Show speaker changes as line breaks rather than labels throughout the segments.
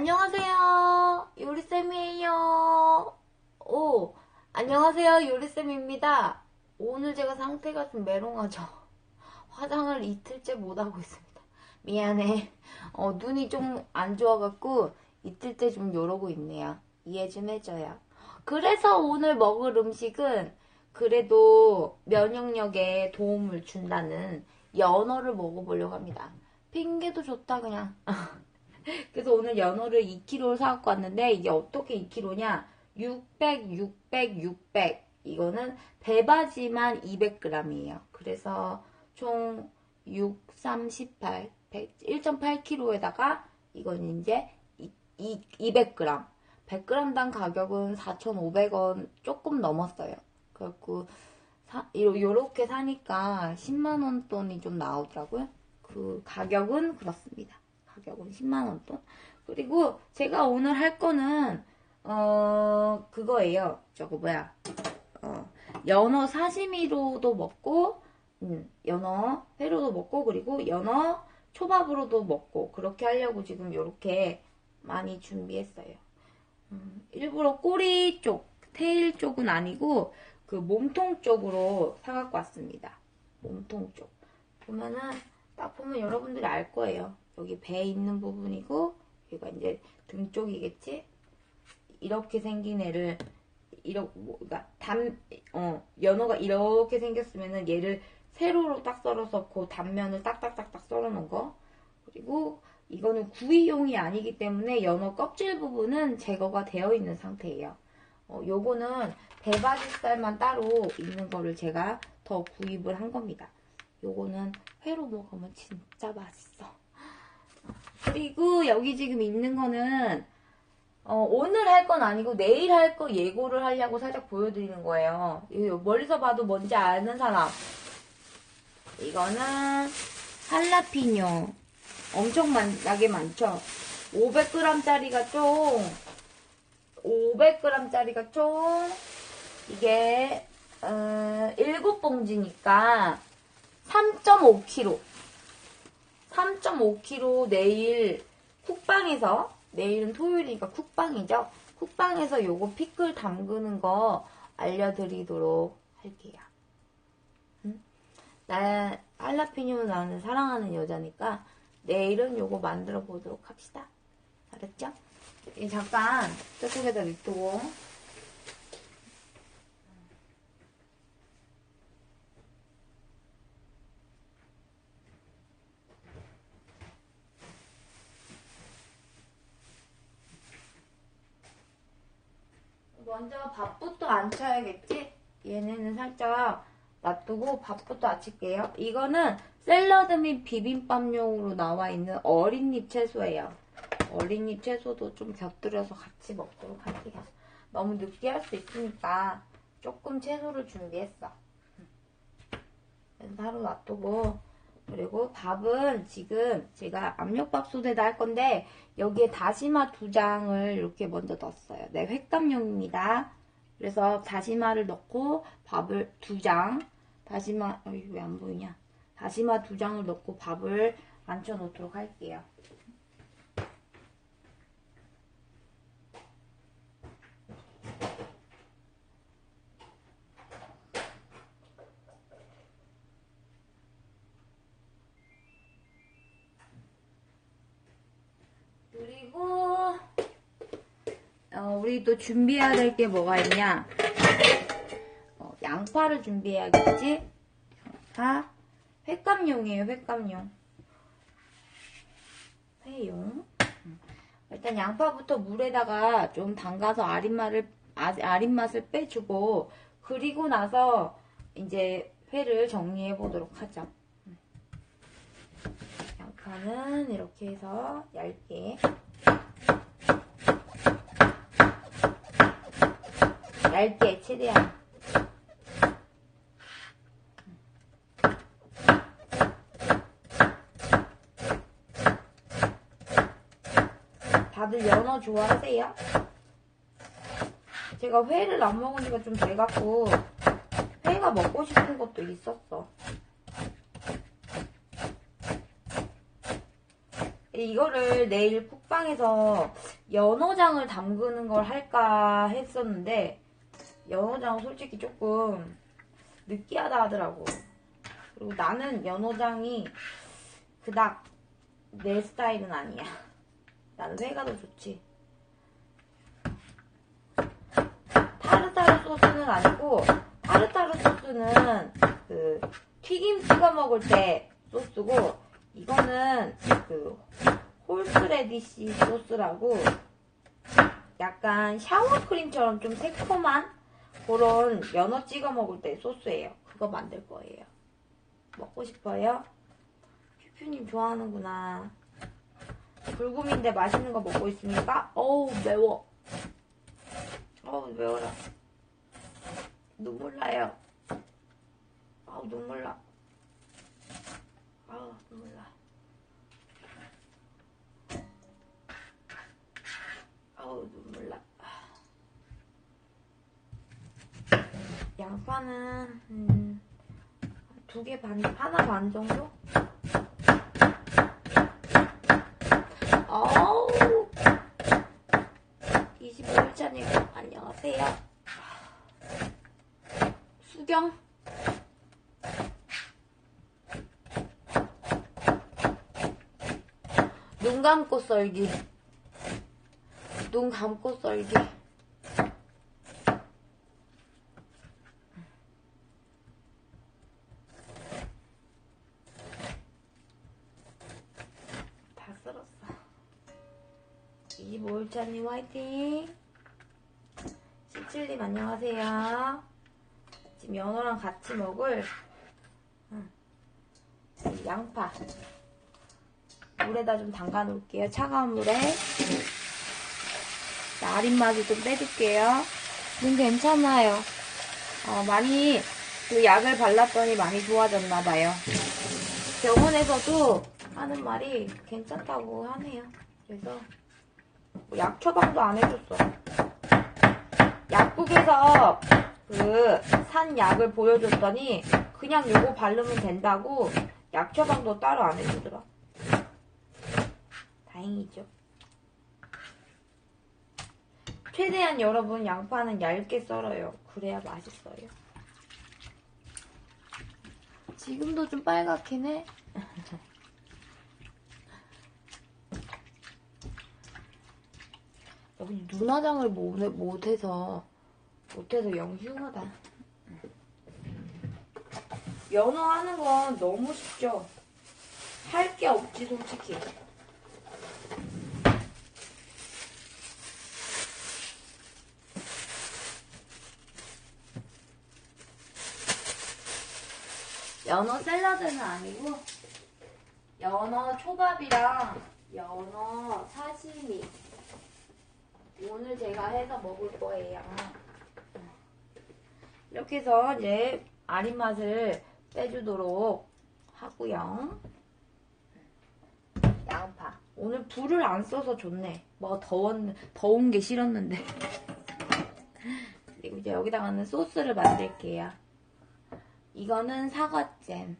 안녕하세요. 요리쌤이에요. 오, 안녕하세요. 요리쌤입니다. 오늘 제가 상태가 좀 메롱하죠? 화장을 이틀째 못하고 있습니다. 미안해. 어, 눈이 좀 안 좋아갖고 이틀째 좀 요러고 있네요. 이해 좀 해줘요. 그래서 오늘 먹을 음식은 그래도 면역력에 도움을 준다는 연어를 먹어보려고 합니다. 핑계도 좋다 그냥. 그래서 오늘 연어를 2kg 사갖고 왔는데 이게 어떻게 2kg냐? 600, 600, 600. 이거는 배바지만 200g이에요. 그래서 총 6, 3, 18, 1.8kg에다가 이건 이제 200g. 100g당 가격은 4,500원 조금 넘었어요. 그래갖고 사, 요렇게 사니까 10만원 돈이 좀 나오더라고요. 그 가격은 그렇습니다. 가격은 10만원 돈. 그리고 제가 오늘 할 거는 어 그거예요. 저거 뭐야 어 연어 사시미로도 먹고 음, 연어 회로도 먹고 그리고 연어 초밥으로도 먹고 그렇게 하려고 지금 이렇게 많이 준비했어요. 음, 일부러 꼬리 쪽, 테일 쪽은 아니고 그 몸통 쪽으로 사갖고 왔습니다. 몸통 쪽. 보면은 딱 보면 여러분들이 알 거예요. 여기 배 있는 부분이고 여기가 이제 등 쪽이겠지? 이렇게 생긴 애를 이렇게 뭐, 그러니까 담, 어, 연어가 이렇게 생겼으면은 얘를 세로로 딱 썰어서 그 단면을 딱딱딱딱 썰어 놓은 거. 그리고 이거는 구이용이 아니기 때문에 연어 껍질 부분은 제거가 되어 있는 상태예요. 어, 요거는 대바지살만 따로 있는 거를 제가 더 구입을 한 겁니다. 요거는 회로 먹으면 진짜 맛있어. 그리고 여기 지금 있는 거는 어, 오늘 할 건 아니고 내일 할 거 예고를 하려고 살짝 보여드리는 거예요. 멀리서 봐도 뭔지 아는 사람. 이거는 할라피뇨. 엄청 많게 많죠? 500g짜리가 총 500g짜리가 총 이게 어, 7봉지니까 3.5kg 3.5kg 내일 쿡방에서 내일은 토요일이니까 쿡방이죠 쿡방에서 요거 피클 담그는 거 알려드리도록 할게요 응? 나 할라피뇨 나는 사랑하는 여자니까 내일은 요거 만들어 보도록 합시다. 알았죠? 잠깐 저쪽에다 놔두고 먼저 밥부터 안 쳐야겠지? 얘네는 살짝 놔두고 밥부터 아칠게요. 이거는 샐러드 및 비빔밥용으로 나와 있는 어린잎 채소예요. 어린잎 채소도 좀 곁들여서 같이 먹도록 할게요. 너무 느끼할 수 있으니까 조금 채소를 준비했어. 하루 놔두고 그리고 밥은 지금 제가 압력밥솥에다 할 건데 여기에 다시마 두 장을 이렇게 먼저 넣었어요. 네, 횟감용입니다. 그래서 다시마를 넣고 밥을 두 장, 다시마, 왜 안 보이냐? 다시마 두 장을 넣고 밥을 앉혀 놓도록 할게요. 그리고 어, 우리 또 준비해야 될 게 뭐가 있냐? 어, 양파를 준비해야겠지? 양파, 횟감용이에요, 횟감용. 회용. 일단 양파부터 물에다가 좀 담가서 아린맛을, 아, 아린맛을 빼주고, 그리고 나서 이제 회를 정리해 보도록 하죠. 양파는 이렇게 해서 얇게 얇게 최대한 다들 연어 좋아하세요? 제가 회를 안 먹은 지가 좀 돼갖고 회가 먹고 싶은 것도 있었어 이거를 내일 쿡방에서 연어장을 담그는 걸 할까 했었는데 연어장 솔직히 조금 느끼하다 하더라고. 그리고 나는 연어장이 그닥 내 스타일은 아니야. 나는 회가 더 좋지. 타르타르 소스는 아니고 타르타르 소스는 그 튀김 찍어 먹을 때 소스고 이거는 그 홀스레디시 소스라고 약간 샤워크림처럼 좀 새콤한 그런 연어 찍어 먹을 때 소스예요. 그거 만들 거예요. 먹고 싶어요? 퓨퓨님 좋아하는구나. 불금인데 맛있는 거 먹고 있으니까 어우 매워. 어우 매워라. 눈물 나요. 아우 눈물 나. 아우 눈물 나. 아우 눈물 나. 양파는 음, 두개 반, 하나 반 정도? 어우! 25일차님 안녕하세요. 수경? 눈 감고 썰기. 눈 감고 썰기 다 썰었어 25일차님 화이팅. 17님 안녕하세요. 지금 연어랑 같이 먹을 양파. 물에다 좀 담가 놓을게요. 차가운 물에. 나린 맛을 좀 빼줄게요. 눈 괜찮아요. 어, 많이 그 약을 발랐더니 많이 좋아졌나 봐요. 병원에서도 하는 말이 괜찮다고 하네요. 그래서 뭐 약 처방도 안 해줬어. 약국에서 그 산 약을 보여줬더니 그냥 요거 바르면 된다고 약 처방도 따로 안 해주더라. 다행이죠. 최대한 여러분 양파는 얇게 썰어요. 그래야 맛있어요. 지금도 좀 빨갛긴 해. 여기 눈화장을 못, 못해서 못해서 영 흉하다. 연어 하는 건 너무 쉽죠. 할 게 없지 솔직히. 연어 샐러드는 아니고 연어 초밥이랑 연어 사시미 오늘 제가 해서 먹을 거예요. 이렇게 해서 이제 아린 맛을 빼주도록 하고요. 양파. 오늘 불을 안 써서 좋네. 뭐 더웠, 더운 게 싫었는데. 그리고 이제 여기다가는 소스를 만들게요. 이거는 사과잼.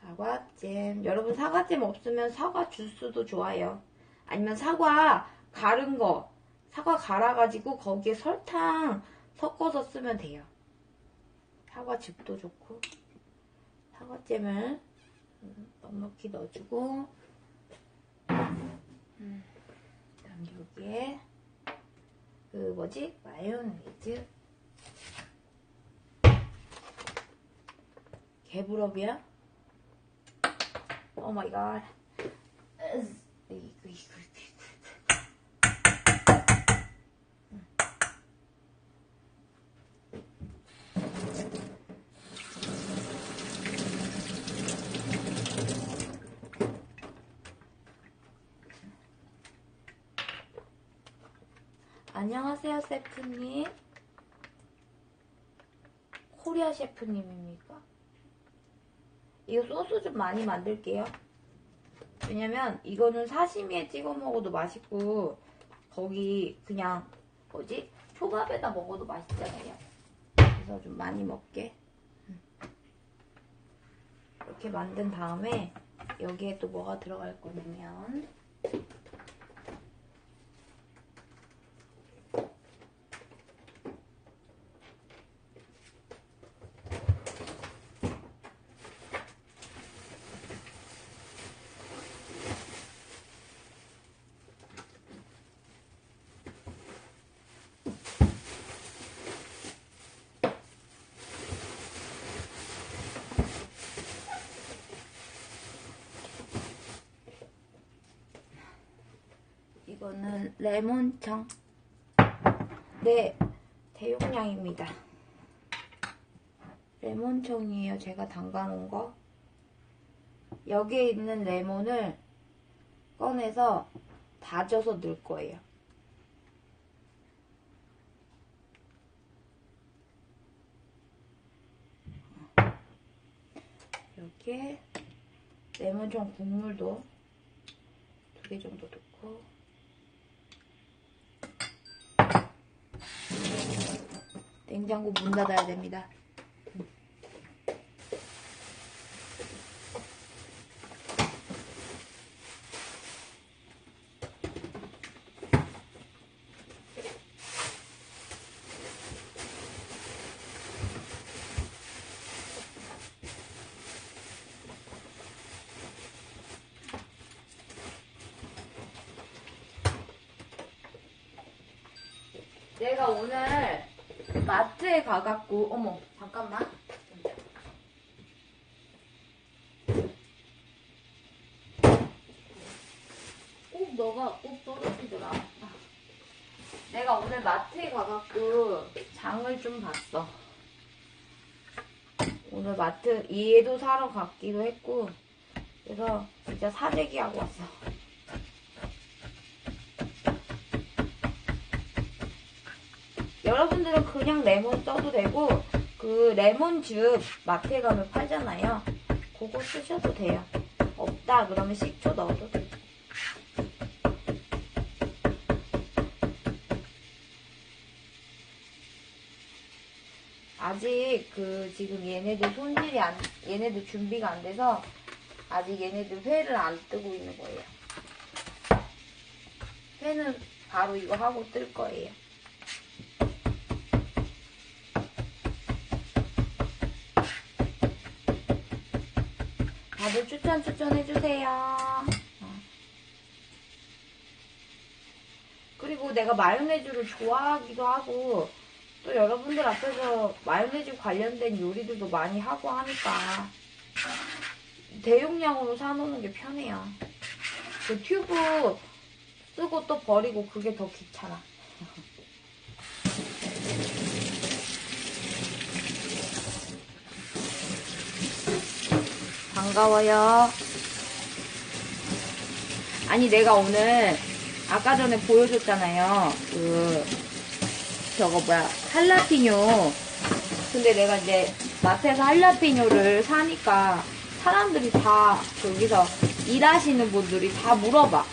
사과잼. 여러분 사과잼 없으면 사과 주스도 좋아요. 아니면 사과 갈은 거, 사과 갈아가지고 거기에 설탕 섞어서 쓰면 돼요. 사과즙도 좋고, 사과잼을 음, 넉넉히 넣어주고, 음, 그다음 여기에 그 뭐지 마요네즈, 개부럽이야? 오 마이 갓. 이거 이거 이거 안녕하세요, 셰프님. 코리아 셰프님입니까? 이거 소스 좀 많이 만들게요. 왜냐면 이거는 사시미에 찍어 먹어도 맛있고 거기 그냥 뭐지 초밥에다 먹어도 맛있잖아요. 그래서 좀 많이 먹게. 음. 이렇게 만든 다음에 여기에 또 뭐가 들어갈 거냐면 이거는 레몬청. 네, 대용량입니다. 레몬청이에요. 제가 담가놓은 거. 여기에 있는 레몬을 꺼내서 다져서 넣을 거예요. 여기에 레몬청 국물도 두 개 정도 넣고 냉장고 문 닫아야 됩니다. 내가 오늘 마트에 가갖고 어머 잠깐만. 꼭 너가 꼭 떨어지더라. 내가 오늘 마트에 가갖고 장을 좀 봤어. 오늘 마트 얘도 사러 갔기도 했고 그래서 진짜 사재기 하고 왔어 여러분들은 그냥 레몬 써도 되고 그 레몬즙 마트에 가면 팔잖아요. 그거 쓰셔도 돼요. 없다 그러면 식초 넣어도 돼요. 아직 그 지금 얘네들 손질이 안 얘네들 준비가 안 돼서 아직 얘네들 회를 안 뜨고 있는 거예요. 회는 바로 이거 하고 뜰 거예요. 추천 추천해주세요. 그리고 내가 마요네즈를 좋아하기도 하고 또 여러분들 앞에서 마요네즈 관련된 요리들도 많이 하고 하니까 대용량으로 사놓는 게 편해요. 그 튜브 쓰고 또 버리고 그게 더 귀찮아. 반가워요. 아니, 내가 오늘 아까 전에 보여줬잖아요. 그, 저거 뭐야, 할라피뇨. 근데 내가 이제 마트에서 할라피뇨를 사니까 사람들이 다 여기서 일하시는 분들이 다 물어봐.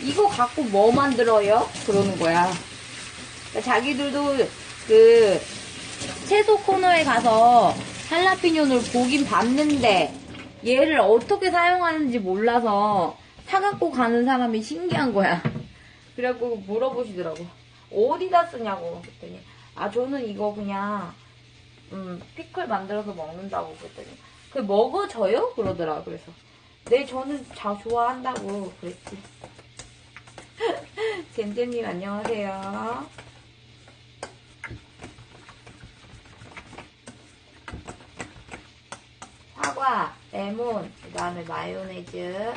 이거 갖고 뭐 만들어요? 그러는 거야. 그러니까 자기들도 그 채소 코너에 가서 할라피뇨를 보긴 봤는데 얘를 어떻게 사용하는지 몰라서 사갖고 가는 사람이 신기한 거야. 그래갖고 물어보시더라고. 어디다 쓰냐고. 그랬더니, 아, 저는 이거 그냥, 음, 피클 만들어서 먹는다고. 그랬더니, 그 먹어져요? 그러더라. 그래서. 네, 저는 자, 좋아한다고. 그랬지. 젠젠님 안녕하세요. 사과, 레몬, 그 다음에 마요네즈.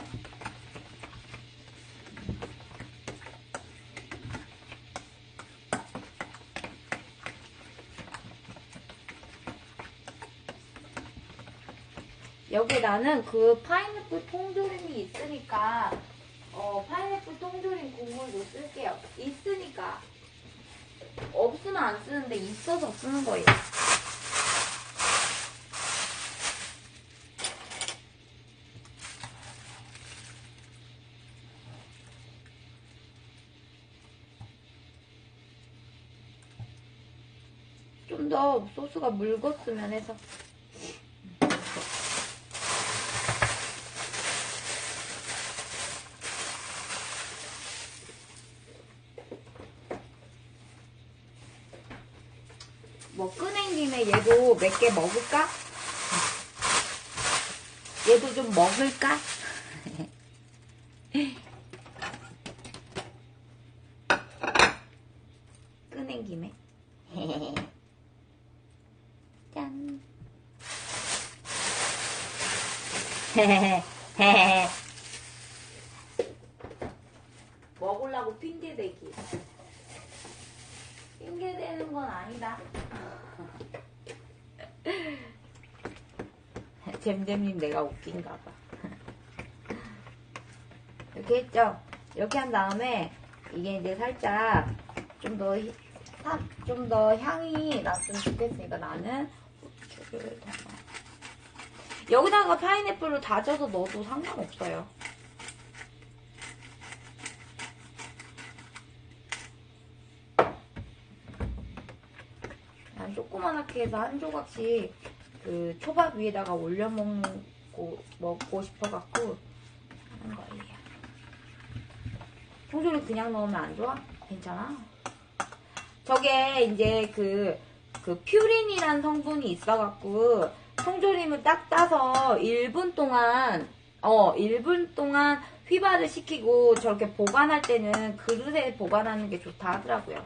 여기 나는 그 파인애플 통조림이 있으니까 어 파인애플 통조림 국물도 쓸게요. 있으니까 없으면 안 쓰는데 있어서 쓰는 거예요. 소스가 묽었으면 해서. 뭐 끄낸 김에 얘도 몇 개 먹을까? 얘도 좀 먹을까? 먹으려고 핑계대기. 핑계대는 건 아니다. 잼잼님 내가 웃긴가 봐. 이렇게 했죠? 이렇게 한 다음에 이게 이제 살짝 좀 더 좀더 향이 났으면 좋겠으니까 나는 후추를 더. 여기다가 파인애플을 다져서 넣어도 상관없어요. 난 조그만하게 해서 한 조각씩 그 초밥 위에다가 올려 먹고 먹고 싶어갖고 하는 거예요. 통조림 그냥 넣으면 안 좋아? 괜찮아? 저게 이제 그, 그 퓨린이란 성분이 있어갖고 통조림을 딱 따서 1분 동안 어 1분 동안 휘발을 시키고 저렇게 보관할 때는 그릇에 보관하는 게 좋다 하더라고요.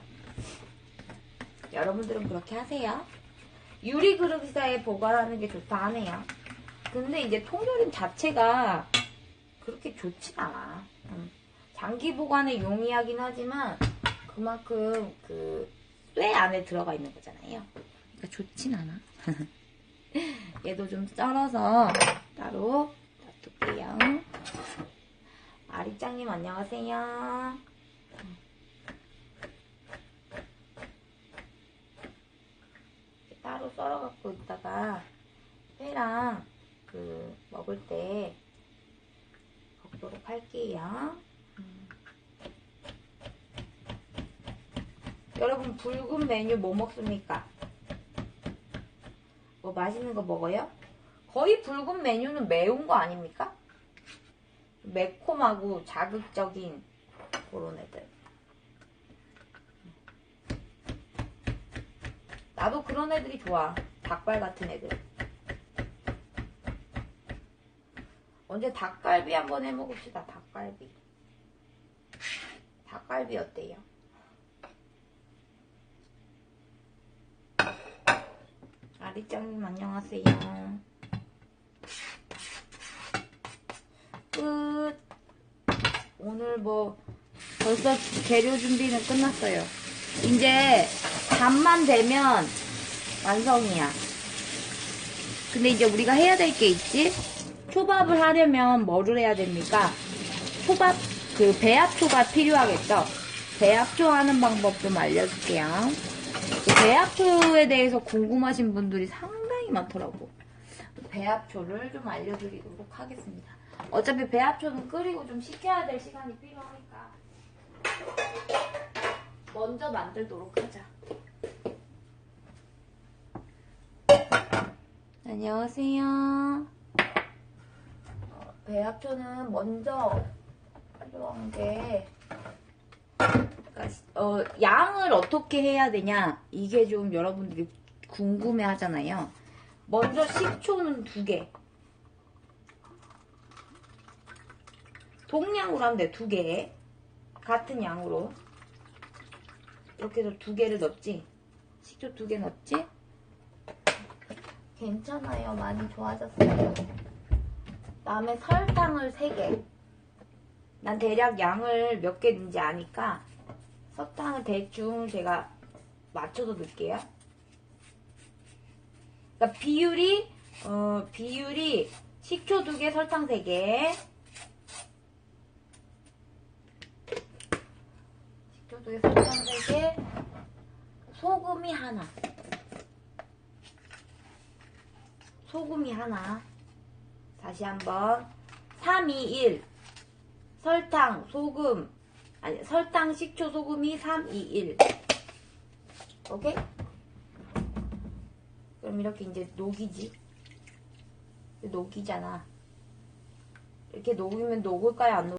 여러분들은 그렇게 하세요. 유리 그릇에 보관하는 게 좋다 하네요. 근데 이제 통조림 자체가 그렇게 좋진 않아. 음. 장기 보관에 용이하긴 하지만 그만큼 그 쇠 안에 들어가 있는 거잖아요. 그러니까 좋진 않아. 얘도 좀 썰어서 따로 놔둘게요. 아리짱님 안녕하세요. 따로 썰어갖고 있다가 회랑 그 먹을 때 먹도록 할게요. 음. 여러분 붉은 메뉴 뭐 먹습니까? 뭐 맛있는 거 먹어요? 거의 붉은 메뉴는 매운 거 아닙니까? 매콤하고 자극적인 그런 애들. 나도 그런 애들이 좋아. 닭발 같은 애들. 언제 닭갈비 한번 해먹읍시다. 닭갈비. 닭갈비 어때요? 아리짱님 안녕하세요. 끝. 오늘 뭐 벌써 재료 준비는 끝났어요. 이제 밤만 되면 완성이야. 근데 이제 우리가 해야 될 게 있지? 초밥을 하려면 뭐를 해야 됩니까? 초밥, 그 배합초가 필요하겠죠? 배합초 하는 방법 좀 알려줄게요. 배합초에 대해서 궁금하신 분들이 상당히 많더라고. 배합초를 좀 알려드리도록 하겠습니다. 어차피 배합초는 끓이고 좀 식혀야 될 시간이 필요하니까 먼저 만들도록 하자. 안녕하세요. 어, 배합초는 먼저 필요한 게 그러니까 어, 양을 어떻게 해야 되냐 이게 좀 여러분들이 궁금해 하잖아요. 먼저 식초는 두 개. 동량으로 하면 돼, 두 개. 같은 양으로. 이렇게 해서 두 개를 넣었지? 식초 두 개 넣었지? 괜찮아요. 많이 좋아졌어요. 다음에 설탕을 세 개. 난 대략 양을 몇개 넣는지 아니까 설탕을 대충 제가 맞춰서 넣을게요. 그러니까 비율이 어, 비율이 식초 두 개, 설탕 세 개. 식초 두 개, 설탕 세 개. 소금이 하나. 소금이 하나. 다시 한번 3, 2, 1. 설탕, 소금, 아니, 설탕, 식초, 소금이 3, 2, 1. 오케이? 그럼 이렇게 이제 녹이지. 녹이잖아. 이렇게 녹이면 녹을까요? 안 녹을까요?